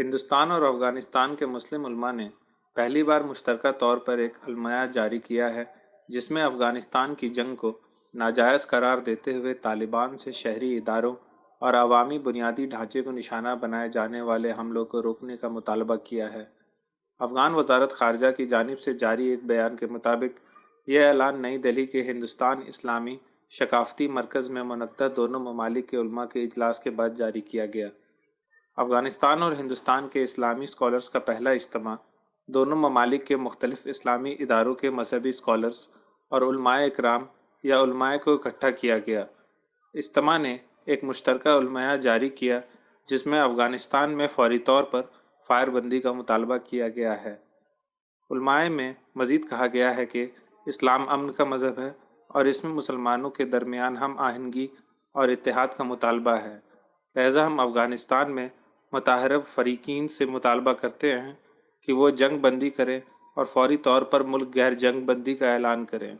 हिंदुस्तान और अफ़गानिस्तान के मुस्लिम उलमा ने पहली बार मुश्तरका तौर पर एक अलमया जारी किया है, जिसमें अफ़गानिस्तान की जंग को नाजायज़ करार देते हुए तालिबान से शहरी इदारों और अवामी बुनियादी ढांचे को निशाना बनाए जाने वाले हमलों को रोकने का मुतालबा किया है। अफ़गान वजारत खारजा की जानब से जारी एक बयान के मुताबिक, यह ऐलान नई दिल्ली के हिंदुस्तान इस्लामी शकाफ़ती मरकज़ में मनदा दोनों ममालिक के उलमा के इजलास के बाद जारी किया गया। अफ़गानिस्तान और हिंदुस्तान के इस्लामी स्कॉलर्स का पहला इज्तम। दोनों ममालिक के मुख्तलिफ़ इस्लामी इदारों के मजहबी स्कॉलर्स और कराम या को इकट्ठा किया गया। इज्तम ने एक मुश्तरका जारी किया, जिसमें अफ़गानिस्तान में फौरी तौर पर फायरबंदी का मुतालबा किया गया है। उलमाए में मज़ीद कहा गया है कि इस्लाम अमन का मज़हब है और इसमें मुसलमानों के दरमियान हम आहंगी और इतिहाद का मुतालबा है। लहजा हम अफ़गानिस्तान में मतहरब फरीकिन से मुतालबा करते हैं कि वो जंग बंदी करें और फौरी तौर पर मुल्क गैर जंग बंदी का ऐलान करें।